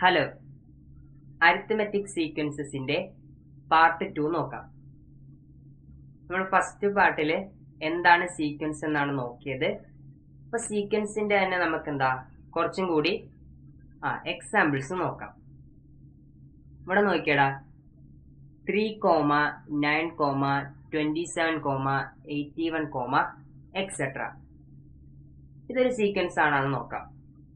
Hello arithmetic സീക്വൻസസിന്റെ part two നോക്കാം. നമ്മൾ ഫസ്റ്റ് പാർട്ടിൽ എന്താണ് സീക്വൻസ് എന്നാണ് നോക്കിയത്. അപ്പൊ സീക്വൻസിന്റെ തന്നെ നമുക്ക് എന്താ കുറച്ചും കൂടി ആ എക്സാമ്പിൾസ് നോക്കാം. ഇവിടെ നോക്കിയടാ. Three comma nine comma twenty seven comma eighty one comma etcetera ഇതൊരു സീക്വൻസ് ആണെന്ന് നോക്കാം.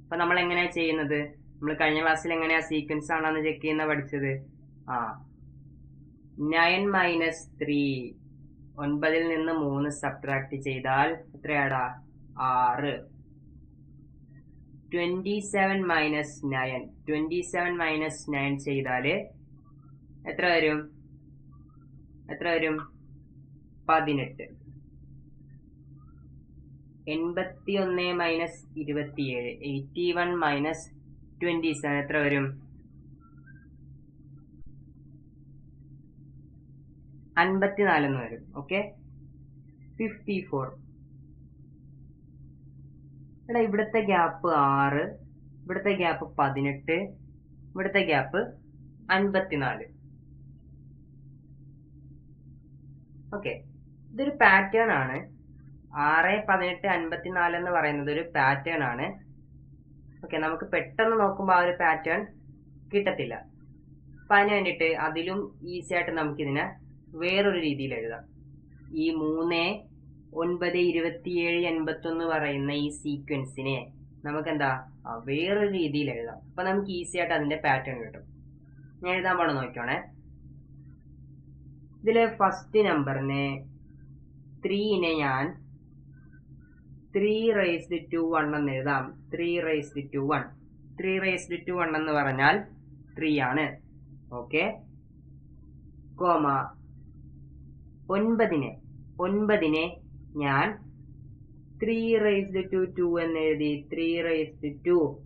അപ്പൊ നമ്മൾ എങ്ങനെയാണ് ചെയ്യുന്നത്? നമ്മൾ കഴിഞ്ഞ ക്ലാസ്സിൽ എങ്ങനെയാ സീക്വൻസ് ആണെന്ന് ചെക്ക് ചെയ്യുന്ന പഠിച്ചത്? ആ. നയൻ മൈനസ് ത്രീ ഒൻപതിൽ നിന്ന് മൂന്ന് സബ്ട്രാക്ട് ചെയ്താൽ എത്രയാടാ? ആറ്. Twenty seven minus nine twenty seven minus nine ചെയ്താൽ എത്ര വരും? എത്ര വരും? പതിനെട്ട്. എൺപത്തി ഒന്ന് മൈനസ് ഇരുപത്തിയേഴ്. Eighty one minus twenty seven എത്ര വരും? അൻപത്തിനാലെന്ന് വരും. ഓക്കെ ഫിഫ്റ്റി ഫോർ എടാ ഇവിടുത്തെ ഗ്യാപ്പ് ആറ് ഇവിടുത്തെ ഗ്യാപ്പ് പതിനെട്ട് ഇവിടുത്തെ ഗ്യാപ്പ് അൻപത്തിനാല്. ഓക്കെ ഇതൊരു പാറ്റേൺ ആണ്. ആറ് പതിനെട്ട് അൻപത്തിനാല് എന്ന് പറയുന്നത് ഒരു പാറ്റേൺ ആണ്. ഓക്കെ നമുക്ക് പെട്ടെന്ന് നോക്കുമ്പോൾ ആ ഒരു പാറ്റേൺ കിട്ടത്തില്ല. അപ്പൊ അതിന് വേണ്ടിയിട്ട് അതിലും ഈസി ആയിട്ട് നമുക്കിതിനെ വേറൊരു രീതിയിൽ എഴുതാം. ഈ മൂന്ന് ഒൻപത് ഇരുപത്തിയേഴ് എൺപത്തി ഒന്ന് പറയുന്ന ഈ സീക്വൻസിനെ നമുക്ക് എന്താ വേറൊരു രീതിയിൽ എഴുതാം. അപ്പൊ നമുക്ക് ഈസി ആയിട്ട് അതിന്റെ പാറ്റേൺ കിട്ടും. ഞാൻ എഴുതാൻ പോണ നോക്കിയോണേ ഇതിലെ ഫസ്റ്റ് നമ്പറിനെ ത്രീനെ ഞാൻ ത്രീ റേസ്ഡ് ടു വൺ എന്ന് എഴുതാം. Three raised to one three raised to one എന്ന് പറഞ്ഞാൽ ത്രീ ആണ്. Okay comma. ഒൻപതിനെ ഒൻപതിനെ ഞാൻ ത്രീ റേസ്ഡ് ടു ടു എന്ന് എഴുതി. ത്രീ റേസ്ഡ് ടു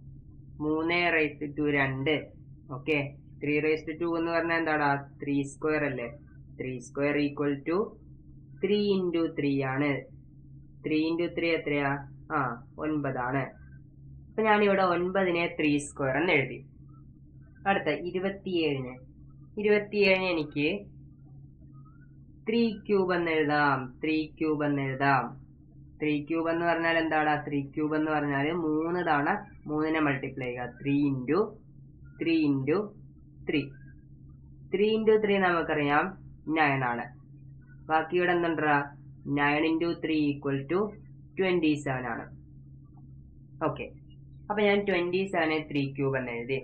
മൂന്ന് റേസ്ഡ് ടു രണ്ട്. ഓക്കെ ത്രീ റേസ്ഡ് ടു എന്ന് പറഞ്ഞാൽ എന്താണ് ത്രീ സ്ക്വയർ അല്ലേ? Three square equal to three into three ആണ്. ത്രീ ഇന്റു ത്രീ എത്രയാ? ആ ഒൻപതാണ്. അപ്പൊ ഞാൻ ഇവിടെ ഒൻപതിനെ ത്രീ സ്ക്വയർ എന്ന് എഴുതി. അടുത്ത ഇരുപത്തിയേഴിന്. ഇരുപത്തിയേഴിന് എനിക്ക് ത്രീ ക്യൂബ് എന്ന് എഴുതാം. ത്രീ ക്യൂബ് എന്ന് എഴുതാം. ത്രീ ക്യൂബ് എന്ന് പറഞ്ഞാൽ എന്താണ് ത്രീ ക്യൂബ് എന്ന് പറഞ്ഞാൽ മൂന്ന് തവണ മൂന്നിനെ മൾട്ടിപ്ലൈ ചെയ്യുക. Three into three into three three into three നമുക്കറിയാം നയൻ ആണ്. ബാക്കി ഇവിടെ എന്തുണ്ടാ? Nine into three equal to twenty seven ആണ്. ഓക്കെ അപ്പൊ ഞാൻ ട്വന്റി സെവനെ ത്രീ ക്യൂബ് എന്ന് എഴുതി.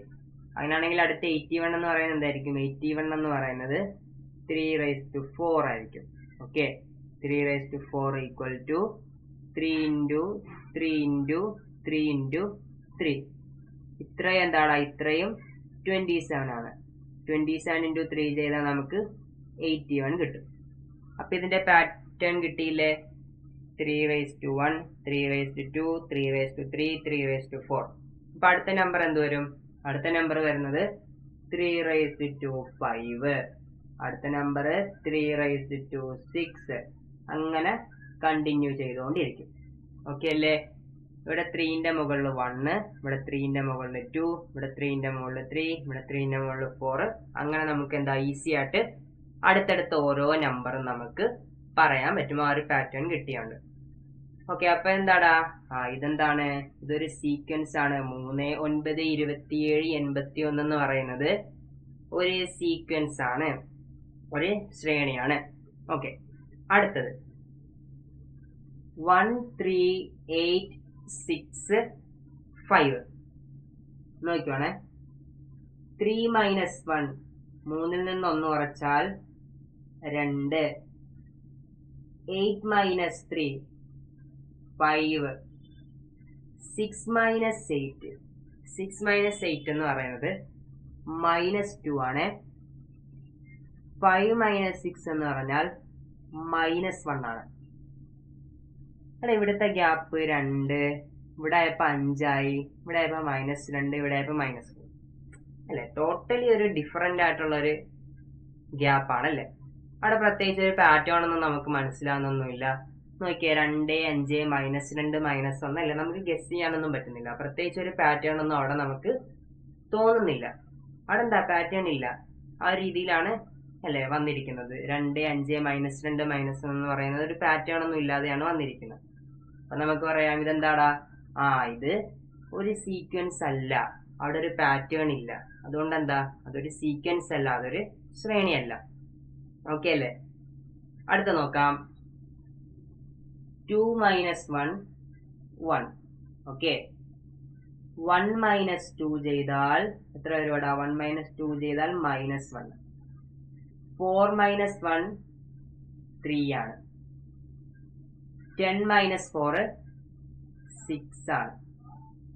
അങ്ങനെയാണെങ്കിൽ അടുത്ത എയ്റ്റി വൺ എന്ന് പറയുന്നത് എന്തായിരിക്കും? എയ്റ്റി വൺ എന്ന് പറയുന്നത് ത്രീ റൈസ് ടു ഫോർ ആയിരിക്കും. Okay three rise to four equal to three into three into three into three ഇത്രയും എന്താണ്? ഇത്രയും ട്വന്റി സെവൻ ആണ്. ട്വന്റി സെവൻ ഇന്റു ത്രീ ചെയ്താൽ നമുക്ക് എയ്റ്റി വൺ കിട്ടും. അപ്പൊ ഇതിന്റെ പാറ്റേൺ കിട്ടിയില്ലേ? Three raise to one three raise to three raise to three three raise to four അപ്പൊ അടുത്ത നമ്പർ എന്ത് വരും? അടുത്ത നമ്പർ വരുന്നത് ത്രീ റേസ് ടു ഫൈവ് അടുത്ത number three raise to six അങ്ങനെ കണ്ടിന്യൂ ചെയ്തുകൊണ്ടിരിക്കും. ഓക്കെ അല്ലേ? ഇവിടെ ത്രീന്റെ മുകളിൽ വണ്ണ് ഇവിടെ ത്രീന്റെ മുകളിൽ ടു ഇവിടെ ത്രീന്റെ മുകളിൽ ത്രീ ഇവിടെ ത്രീന്റെ മുകളിൽ ഫോർ അങ്ങനെ നമുക്ക് എന്താ ഈസി ആയിട്ട് അടുത്തടുത്ത ഓരോ നമ്പറും നമുക്ക് പറയാൻ പറ്റും. ആ ഒരു പാറ്റേൺ കിട്ടിയുണ്ട്. ഓക്കെ അപ്പൊ എന്താടാ? ആ ഇതെന്താണ്? ഇതൊരു സീക്വൻസ് ആണ്. മൂന്ന് ഒൻപത് ഇരുപത്തിയേഴ് എൺപത്തി ഒന്ന് എന്ന് പറയുന്നത് ഒരു സീക്വൻസ് ആണ്. ഒരു ശ്രേണിയാണ്. ഓക്കെ അടുത്തത്. One three eight six five നോക്കുവാണേ three minus one മൂന്നിൽ നിന്ന് ഒന്ന് കുറച്ചാൽ രണ്ട്. Eight minus three five six minus eight six minus eight എന്ന് പറയുന്നത് മൈനസ് ടു ആണ്. ഫൈവ് മൈനസ് സിക്സ് എന്ന് പറഞ്ഞാൽ മൈനസ് വൺ ആണ്. അല്ല ഇവിടുത്തെ ഗ്യാപ്പ് രണ്ട് ഇവിടെ ആയപ്പോ അഞ്ചായി ഇവിടെ ആയപ്പോ മൈനസ് രണ്ട് ഇവിടെ ആയപ്പോ മൈനസ് അല്ലെ? ടോട്ടലി ഒരു ഡിഫറെന്റ് ആയിട്ടുള്ള ഒരു ഗ്യാപ്പ് ആണല്ലേ? അവിടെ പ്രത്യേകിച്ച് ഒരു പാറ്റേൺ ഒന്നും നമുക്ക് മനസ്സിലാവുന്നൊന്നുമില്ല. നോക്കിയാൽ രണ്ട് അഞ്ച് മൈനസ് രണ്ട് മൈനസ് ഒന്ന് അല്ലേ? നമുക്ക് ഗസ് ചെയ്യാനൊന്നും പറ്റുന്നില്ല. പ്രത്യേകിച്ച് ഒരു പാറ്റേൺ ഒന്നും അവിടെ നമുക്ക് തോന്നുന്നില്ല. അവിടെ എന്താ? പാറ്റേൺ ഇല്ല. ആ രീതിയിലാണ് അല്ലേ വന്നിരിക്കുന്നത്. രണ്ട് അഞ്ച് മൈനസ് രണ്ട് മൈനസ് എന്ന് പറയുന്നത് ഒരു പാറ്റേൺ ഒന്നും ഇല്ലാതെയാണ് വന്നിരിക്കുന്നത്. അപ്പൊ നമുക്ക് പറയാം ഇതെന്താടാ? ആ ഇത് ഒരു സീക്വൻസ് അല്ല. അവിടെ ഒരു പാറ്റേൺ ഇല്ല. അതുകൊണ്ട് എന്താ അതൊരു സീക്വൻസ് അല്ല. അതൊരു ശ്രേണിയല്ല. ഓക്കെ അല്ലേ? അടുത്ത നോക്കാം. Two minus one one okay one minus two ചെയ്താൽ എത്ര വരുവാടാ വൺ മൈനസ് ടു ചെയ്താൽ minus one four minus one three ആണ്. ടെൻ മൈനസ് ഫോർ സിക്സ് ആണ്.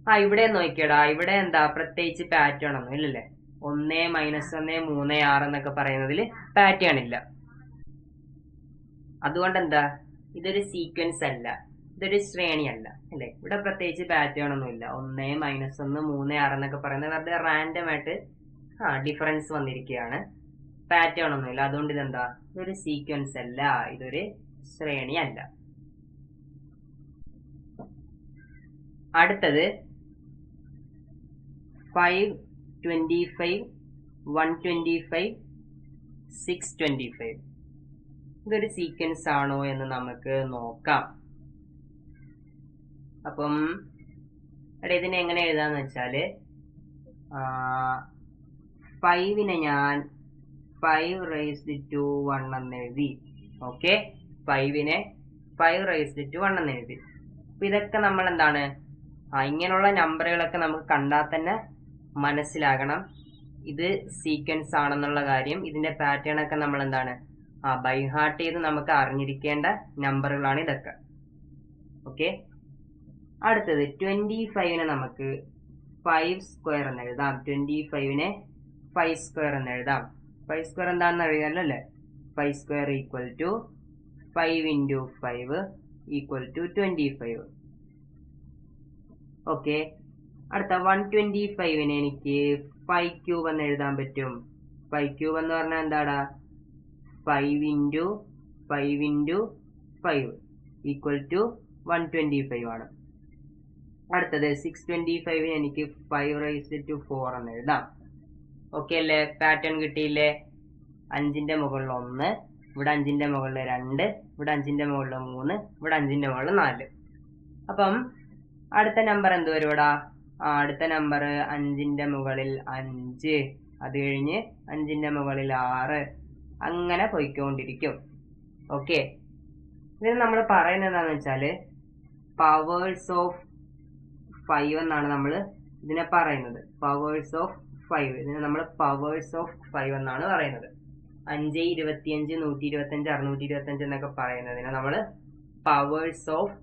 ആ ഇവിടെ നോക്കിയടാ. ഇവിടെ എന്താ? പ്രത്യേകിച്ച് പാറ്റേൺ ഒന്നും ഇല്ലല്ലേ? ഒന്ന് മൈനസ് ഒന്ന് മൂന്ന് ആറ് എന്നൊക്കെ പറയുന്നതിൽ പാറ്റേൺ ഇല്ല. അതുകൊണ്ട് എന്താ ഇതൊരു സീക്വൻസ് അല്ല. ഇതൊരു ശ്രേണി അല്ല. അല്ലേ? ഇവിടെ പ്രത്യേകിച്ച് പാറ്റേൺ ഒന്നും ഇല്ല. ഒന്ന് മൈനസ് ഒന്ന് മൂന്ന് ആറ് എന്നൊക്കെ പറയുന്നത് വെറുതെ റാൻഡം ആയിട്ട് ആ ഡിഫറൻസ് വന്നിരിക്കുകയാണ് പാറ്റേൺ ഒന്നും ഇല്ല. അതുകൊണ്ട് ഇതെന്താ? ഇതൊരു സീക്വൻസ് അല്ല. ഇതൊരു ശ്രേണി അല്ല. അടുത്തത് five twenty five one twenty five six twenty five ഇതൊരു സീക്വൻസ് ആണോ എന്ന് നമുക്ക് നോക്കാം. അപ്പം എടാ ഇതിനെ എങ്ങനെ എഴുതാന്ന് വെച്ചാൽ ഫൈവിനെ ഞാൻ ഫൈവ് റേസ്ഡ് ടു വൺ എന്ന് എഴുതി. ഓക്കെ ഫൈവിനെ ഫൈവ് റേസ്ഡ് ടു വൺ എന്ന് എഴുതി. അപ്പം ഇതൊക്കെ നമ്മൾ എന്താണ് ഇങ്ങനെയുള്ള നമ്പറുകളൊക്കെ നമുക്ക് കണ്ടാൽ തന്നെ മനസ്സിലാകണം. ഇത് സീക്വൻസ് ആണെന്നുള്ള കാര്യം. ഇതിന്റെ പാറ്റേൺ ഒക്കെ നമ്മൾ എന്താണ് ആ ബൈ ഹാർട്ട് ചെയ്ത് നമുക്ക് അറിഞ്ഞിരിക്കേണ്ട നമ്പറുകളാണ് ഇതൊക്കെ. ഓക്കെ അടുത്തത് ട്വന്റി ഫൈവിനെ നമുക്ക് ഫൈവ് സ്ക്വയർ എന്ന് എഴുതാം. ട്വന്റി ഫൈവിനെ ഫൈവ് സ്ക്വയർ എന്ന് എഴുതാം. ഫൈവ് സ്ക്വയർ എന്താണെന്ന് അറിയാമല്ലോ അല്ലേ? Five square equal to five into five equal to twenty five okay അടുത്ത വൺ ട്വന്റി ഫൈവിന് എനിക്ക് ഫൈവ് ക്യൂബ് എന്ന് എഴുതാൻ പറ്റും. ഫൈവ് ക്യൂബ് എന്ന് പറഞ്ഞാൽ എന്താടാ? Five into five into five equal to one twenty five ആണ്. അടുത്തത് സിക്സ് ട്വന്റി ഫൈവിന് എനിക്ക് ഫൈവ് റൈസ് ടു ഫോർ എന്ന് എഴുതാം. ഓക്കെ അല്ലേ? പാറ്റേൺ കിട്ടിയില്ലേ? അഞ്ചിന്റെ മുകളിൽ ഒന്ന് ഇവിടെ അഞ്ചിന്റെ മുകളിൽ രണ്ട് ഇവിടെ അഞ്ചിന്റെ മുകളിൽ മൂന്ന് ഇവിടെ അഞ്ചിന്റെ മുകളിൽ നാല്. അപ്പം അടുത്ത നമ്പർ എന്ത് വരും ഇവിടെ അടുത്ത നമ്പർ അഞ്ചിന്റെ മുകളിൽ അഞ്ച്. അത് കഴിഞ്ഞ് അഞ്ചിന്റെ മുകളിൽ ആറ്. അങ്ങനെ പോയിക്കൊണ്ടിരിക്കും. ഓക്കെ ഇതിന് നമ്മൾ പറയുന്നത് എന്താണെന്ന് വെച്ചാൽ പവേഴ്സ് ഓഫ് ഫൈവ് എന്നാണ് നമ്മൾ ഇതിനെ പറയുന്നത്. പവേഴ്സ് ഓഫ് ഫൈവ് ഇതിനെ നമ്മൾ പവേഴ്സ് ഓഫ് ഫൈവ് എന്നാണ് പറയുന്നത്. അഞ്ച് ഇരുപത്തിയഞ്ച് നൂറ്റി ഇരുപത്തഞ്ച് അറുന്നൂറ്റി ഇരുപത്തഞ്ച് എന്നൊക്കെ പറയുന്നതിനെ നമ്മൾ പവേഴ്സ് ഓഫ്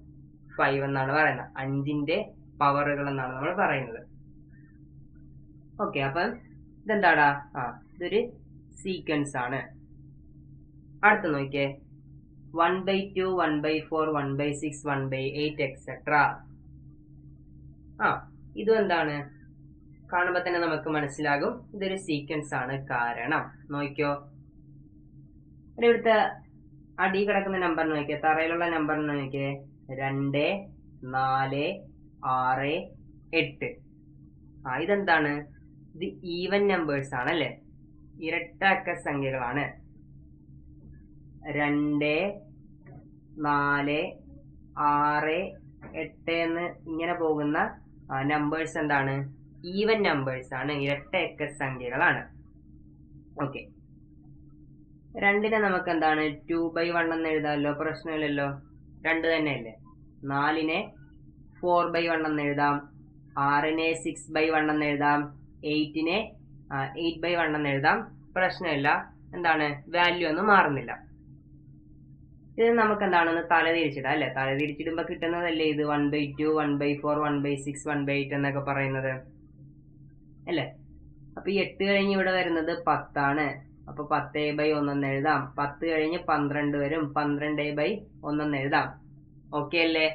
ഫൈവ് എന്നാണ് പറയുന്നത്. അഞ്ചിന്റെ പവറുകൾ എന്നാണ് നമ്മൾ പറയുന്നത്. ഓക്കെ അപ്പം ഇതെന്താടാ? ആ ഇതൊരു സീക്വൻസ് ആണ്. അടുത്ത നോക്കിയേ. One by two one by four one by six one by eight etcetera ആ ഇതും എന്താണ്? കാണുമ്പോൾ തന്നെ നമുക്ക് മനസ്സിലാകും. ഇതൊരു സീക്വൻസ് ആണ്. കാരണം നോക്കിയോ? ഇവിടെ ഇവിടുത്തെ അടി കിടക്കുന്ന നമ്പർ നോക്കിയേ. തറയിലുള്ള നമ്പർ നോക്കിയേ. രണ്ട് നാല് ആറ് എട്ട്. ആ ഇതെന്താണ്? ഇത് ഈവൻ നമ്പേഴ്സ് ആണ് ഇരട്ട സംഖ്യകളാണ്. രണ്ട് നാല് ആറ് എട്ട് എന്ന് ഇങ്ങനെ പോകുന്ന നമ്പേഴ്സ് എന്താണ്? ഈവൻ നമ്പേഴ്സ് ആണ്. ഇരട്ട അക്ക സംഖ്യകളാണ്. ഓക്കെ രണ്ടിനെ നമുക്ക് എന്താണ് ടു ബൈ വൺ എന്ന് എഴുതാമല്ലോ. പ്രശ്നമില്ലല്ലോ. രണ്ട് തന്നെയല്ലേ? നാലിനെ ഫോർ ബൈ വൺ എന്ന് എഴുതാം. ആറിനെ സിക്സ് ബൈ വൺ എന്ന് എഴുതാം. എയ്റ്റിനെ എയ്റ്റ് ബൈ വൺ എന്ന് എഴുതാം. പ്രശ്നമില്ല. എന്താണ്? വാല്യൂ ഒന്നും മാറുന്നില്ല. ഇത് നമുക്ക് എന്താണെന്ന് തലതിരിച്ചിടാം അല്ലെ? തലതിരിച്ചിടുമ്പോ കിട്ടുന്നതല്ലേ ഇത്? One by two one by four one by six one by eight എന്നൊക്കെ പറയുന്നത്. അല്ലേ? അപ്പൊ എട്ട് കഴിഞ്ഞ് ഇവിടെ വരുന്നത് പത്താണ്. അപ്പൊ പത്ത് ബൈ ഒന്നെന്ന് എഴുതാം. പത്ത് കഴിഞ്ഞ് പന്ത്രണ്ട് വരും. പന്ത്രണ്ട് ബൈ ഒന്നെന്ന് എഴുതാം. ഓക്കെ അല്ലേ?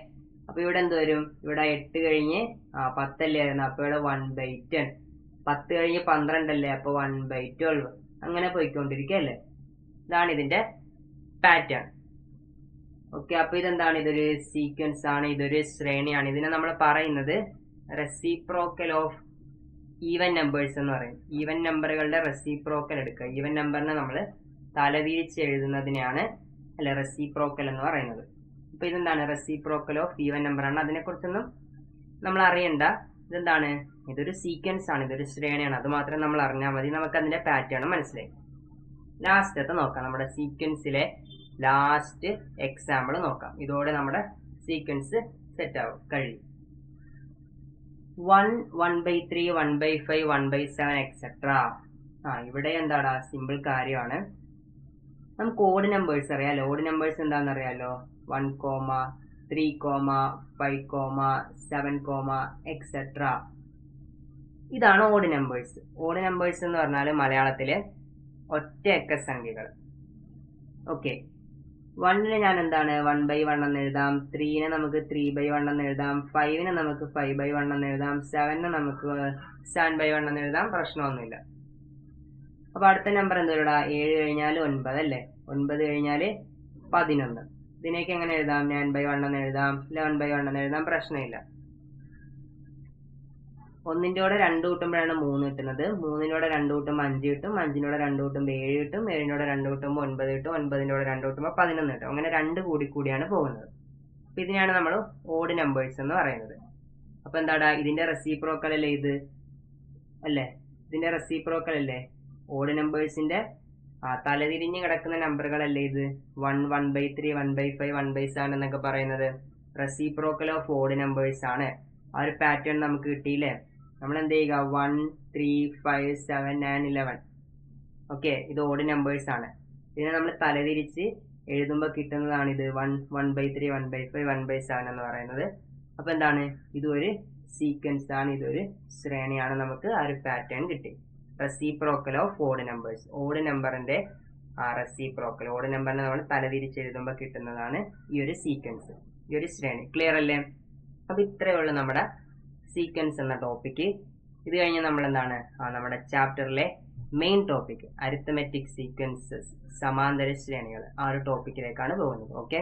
അപ്പൊ ഇവിടെ എന്ത് വരും? ഇവിടെ എട്ട് കഴിഞ്ഞ് ആ പത്തല്ലേ വരുന്നത് അപ്പൊ ഇവിടെ വൺ ബൈ ടെൻ പത്ത് കഴിഞ്ഞ് പന്ത്രണ്ടല്ലേ? അപ്പൊ വൺ ബൈ ട്വൽവ് അങ്ങനെ പോയിക്കൊണ്ടിരിക്കുകയല്ലേ ഇതാണ് ഇതിന്റെ പാറ്റേൺ ഓക്കെ അപ്പൊ ഇതെന്താണ്? ഇതൊരു സീക്വൻസ് ആണ്. ഇതൊരു ശ്രേണിയാണ്. ഇതിനെ നമ്മൾ പറയുന്നത് റെസിപ്രോക്കൽ ഓഫ് ഈവൻ നമ്പേഴ്സ് എന്ന് പറയും. ഈവൻ നമ്പറുകളുടെ റെസിപ്രോക്കൽ എടുക്കുക. ഈവൻ നമ്പറിനെ നമ്മൾ തലതിരിച്ച് എഴുതുന്നതിനെയാണ് അല്ലെ റെസിപ്രോക്കൽ എന്ന് പറയുന്നത്. അപ്പൊ ഇതെന്താണ്? റെസിപ്രോക്കൽ ഓഫ് ഈവൻ നമ്പർ ആണ്. അതിനെക്കുറിച്ചൊന്നും നമ്മൾ അറിയണ്ട. ഇതെന്താണ്? ഇതൊരു സീക്വൻസ് ആണ്. ഇതൊരു ശ്രേണിയാണ്. അത് മാത്രം നമ്മൾ അറിഞ്ഞാൽ മതി. നമുക്ക് അതിന്റെ പാറ്റേൺ മനസ്സിലായി. ലാസ്റ്റത്തെ നോക്കാം. നമ്മുടെ സീക്വൻസിലെ ലാസ്റ്റ് എക്സാമ്പിൾ നോക്കാം. ഇതോടെ നമ്മുടെ സീക്വൻസ് സെറ്റ് ആവും. കഴിയും. One one by three one by five one by seven etcetera ആ ഇവിടെ എന്താടാ? സിമ്പിൾ കാര്യമാണ്. നമുക്ക് ഓഡ് നമ്പേഴ്സ് അറിയാലോ. ഓഡ് നമ്പേഴ്സ് എന്താണെന്ന് അറിയാലോ one comma three comma five comma seven comma etcetera ഇതാണ് ഓഡ് നമ്പേഴ്സ് ഓഡ് നമ്പേഴ്സ് എന്ന് പറഞ്ഞാൽ മലയാളത്തിലെ ഒറ്റയക്ക സംഖ്യകൾ ഓക്കെ വണ്ണിന് ഞാൻ എന്താണ്? വൺ ബൈ വൺ എന്ന് എഴുതാം. ത്രീനെ നമുക്ക് ത്രീ ബൈ വൺ എന്ന് എഴുതാം. ഫൈവിന് നമുക്ക് ഫൈവ് ബൈ വൺ എന്ന് എഴുതാം. സെവനിന് നമുക്ക് സെവൻ ബൈ വൺ എന്ന് എഴുതാം. പ്രശ്നമൊന്നുമില്ല. അപ്പൊ അടുത്ത നമ്പർ എന്തോടാ ഏഴ് കഴിഞ്ഞാൽ ഒൻപത് അല്ലേ? ഒൻപത് കഴിഞ്ഞാൽ പതിനൊന്ന്. ഇതിനേക്ക് എങ്ങനെ എഴുതാം? നയൻ ബൈ വൺ എന്ന് എഴുതാം. ലെവൻ ബൈ വൺ എന്ന് എഴുതാം. പ്രശ്നമില്ല. ഒന്നിന്റെ കൂടെ രണ്ട് കൂട്ടുമ്പോഴാണ് മൂന്ന് കിട്ടുന്നത്. മൂന്നിന്റെ കൂടെ രണ്ട് കൂട്ടുമ്പോൾ അഞ്ച് കിട്ടും. അഞ്ചിന്റെ കൂടെ രണ്ട് കൂട്ടുമ്പോൾ ഏഴ് കിട്ടും. ഏഴിന്റെ കൂടെ രണ്ട് കൂട്ടുമ്പോൾ ഒൻപത് കിട്ടും. ഒൻപതിന്റെ കൂടെ രണ്ട് കൂട്ടുമ്പോൾ പതിനൊന്ന് കിട്ടും. അങ്ങനെ രണ്ട് കൂടി കൂടിയാണ് പോകുന്നത്. അപ്പൊ ഇതിനെയാണ് നമ്മൾ ഓഡ് നമ്പേഴ്സ് എന്ന് പറയുന്നത്. അപ്പൊ എന്താടാ? ഇതിന്റെ റെസിപ്രോക്കൽ അല്ലേ ഇത്? അല്ലേ? ഇതിന്റെ റെസിപ്രോക്കൽ അല്ലേ? ഓഡ് നമ്പേഴ്സിന്റെ ആ തലതിരിഞ്ഞ് കിടക്കുന്ന നമ്പറുകളല്ലേ ഇത്? One one by three one by five one by seven എന്നൊക്കെ പറയുന്നത്. റെസിപ്രോക്കൽ ഓഫ് ഓഡ് നമ്പേഴ്സ് ആണ്. ആ ഒരു പാറ്റേൺ നമുക്ക് കിട്ടിയില്ലേ? നമ്മൾ എന്ത് ചെയ്യുക? One three five seven nine eleven. Okay ഇത് ഓഡ് നമ്പേഴ്സ് ആണ്. ഇതിനെ നമ്മൾ തലതിരിച്ച് എഴുതുമ്പോൾ കിട്ടുന്നതാണ് ഇത് one one by three one by five one by seven എന്ന് പറയുന്നത്. അപ്പോൾ എന്താണ്? ഇതൊരു സീക്വൻസ് ആണ്. ഇതൊരു ശ്രേണിയാണ് നമുക്ക് ആ ഒരു പാറ്റേൺ കിട്ടി reciprocal of odd numbers odd നമ്പറിന്റെ റെസിപ്രോക്കൽ ഓഡ് നമ്പറിനെ നമ്മൾ തലതിരിച്ച് എഴുതുമ്പോൾ കിട്ടുന്നതാണ് ഈ ഒരു സീക്വൻസ് ഈ ഒരു ശ്രേണി. ക്ലിയർ അല്ലേ? അപ്പൊ ഇത്രയേ ഉള്ളൂ നമ്മുടെ സീക്വൻസ് എന്ന ടോപ്പിക്ക് ഇത് കഴിഞ്ഞ് നമ്മൾ എന്താണ് ആ നമ്മുടെ ചാപ്റ്ററിലെ മെയിൻ ടോപ്പിക് അരിത്തമെറ്റിക് സീക്വൻസസ് സമാന്തര ശ്രേണികൾ. ആ ഒരു ടോപ്പിക്കിലേക്കാണ് പോകുന്നത്. ഓക്കെ